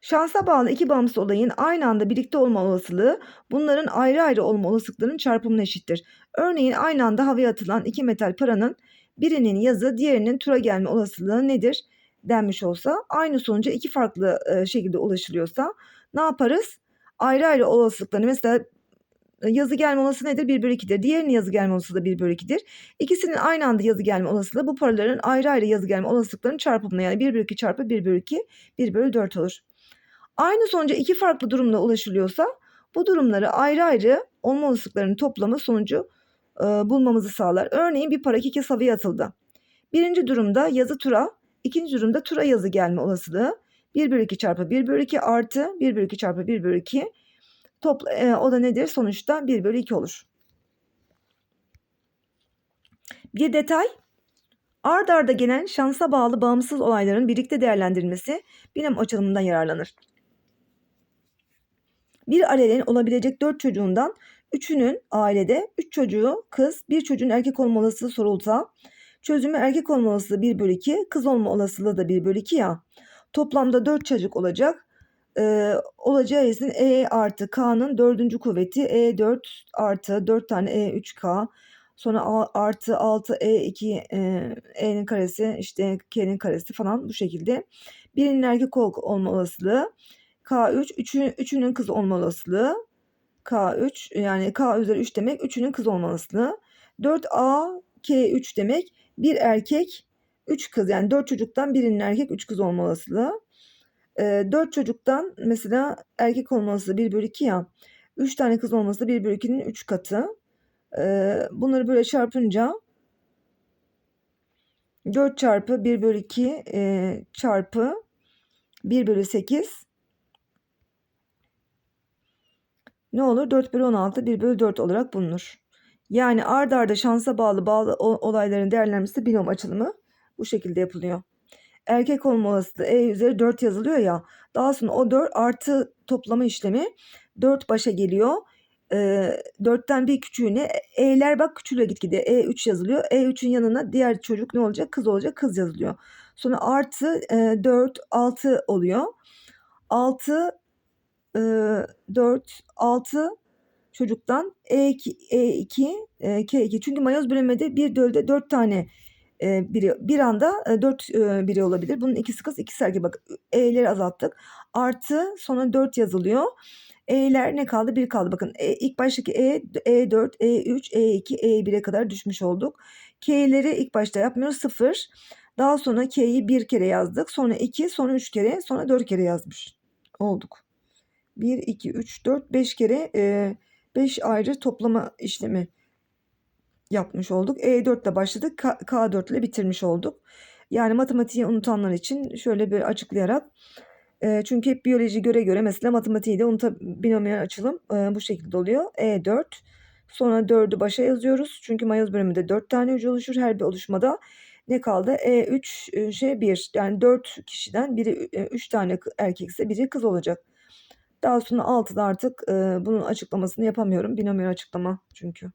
Şansa bağlı iki bağımsız olayın aynı anda birlikte olma olasılığı bunların ayrı ayrı olma olasılıklarının çarpımına eşittir. Örneğin aynı anda havaya atılan iki metal paranın birinin yazı diğerinin tura gelme olasılığı nedir denmiş olsa aynı sonuca iki farklı e, şekilde ulaşılıyorsa ne yaparız? Ayrı ayrı olasılıklarını mesela e, yazı gelme olasılığı nedir? 1 bölü 2'dir. Diğerinin yazı gelme olasılığı 1 bölü 2'dir. İkisinin aynı anda yazı gelme olasılığı bu paraların ayrı ayrı yazı gelme olasılıklarının çarpımına yani 1 bölü 2 çarpı 1 bölü 2 1 bölü 4 olur. Aynı sonuca iki farklı durumda ulaşılıyorsa bu durumları ayrı ayrı olma olasılıklarının toplamı sonucu e, bulmamızı sağlar. Örneğin bir para iki kez havaya atıldı. Birinci durumda yazı tura, ikinci durumda tura yazı gelme olasılığı 1 bölü 2 çarpı 1 bölü 2 artı 1 bölü 2 çarpı 1 bölü 2 topla, e, o da nedir? Sonuçta 1 bölü 2 olur. Bir detay ard arda gelen şansa bağlı bağımsız olayların birlikte değerlendirilmesi binom açılımından yararlanır. Bir ailenin olabilecek dört çocuğundan üçünün ailede üç çocuğu kız, bir çocuğun erkek olma olasılığı sorulsa çözümü erkek olma olasılığı 1 bölü 2, kız olma olasılığı da 1 bölü 2 ya. Toplamda 4 çocuk olacak. Ee, olacağı için E artı K'nın dördüncü kuvveti E4 artı 4 tane E3K sonra A artı 6 E2 e, E'nin karesi işte K'nin karesi falan bu şekilde. Birinin erkek ol- olma olasılığı K3, üçü, üçünün kız olma olasılığı K3 yani K üzeri 3 demek üçünün kız olma olasılığı. 4A K3 demek bir erkek 3 kız yani 4 çocuktan birinin erkek 3 kız olma olasılığı. Ee, 4 çocuktan mesela erkek olma olasılığı 1 bölü 2 ya. 3 tane kız olması da 1 bölü 2'nin 3 katı. Ee, bunları böyle çarpınca 4 çarpı 1 bölü 2 e, çarpı 1 bölü 8 ne olur? 4 bölü 16 1 bölü 4 olarak bulunur. Yani ard arda şansa bağlı bağlı olayların değerlenmesi binom açılımı bu şekilde yapılıyor. Erkek olma olasılığı E üzeri 4 yazılıyor ya. Daha sonra o 4 artı toplama işlemi 4 başa geliyor. Ee, 4'ten bir küçüğüne E'ler bak küçülüyor gitgide. E3 yazılıyor. E3'ün yanına diğer çocuk ne olacak? Kız olacak. Kız yazılıyor. Sonra artı e, 4 6 oluyor. 6 e, 4 6 çocuktan E2, E2 e, K2 çünkü mayoz bölünmede bir dölde 4 tane e, biri bir anda e, 4 e, biri olabilir. Bunun ikisi kız ikisi erkek bak E'leri azalttık. Artı sonra 4 yazılıyor. E'ler ne kaldı? 1 kaldı. Bakın e, ilk baştaki E, E4, E3, E2, E1'e kadar düşmüş olduk. K'leri ilk başta yapmıyoruz. 0. Daha sonra K'yi bir kere yazdık. Sonra 2, sonra 3 kere, sonra 4 kere yazmış olduk. 1, 2, 3, 4, 5 kere 5 ayrı toplama işlemi yapmış olduk. E4 ile başladık. K, K4 ile bitirmiş olduk. Yani matematiği unutanlar için şöyle bir açıklayarak e, çünkü hep biyoloji göre göre mesela matematiği de unuta açılım e, bu şekilde oluyor. E4 sonra 4'ü başa yazıyoruz. Çünkü mayoz bölümünde 4 tane hücre oluşur. Her bir oluşmada ne kaldı? E3 e, şey 1 yani 4 kişiden biri 3 tane erkekse biri kız olacak. Daha sonra 6'da artık e, bunun açıklamasını yapamıyorum. Binomiyel açıklama çünkü.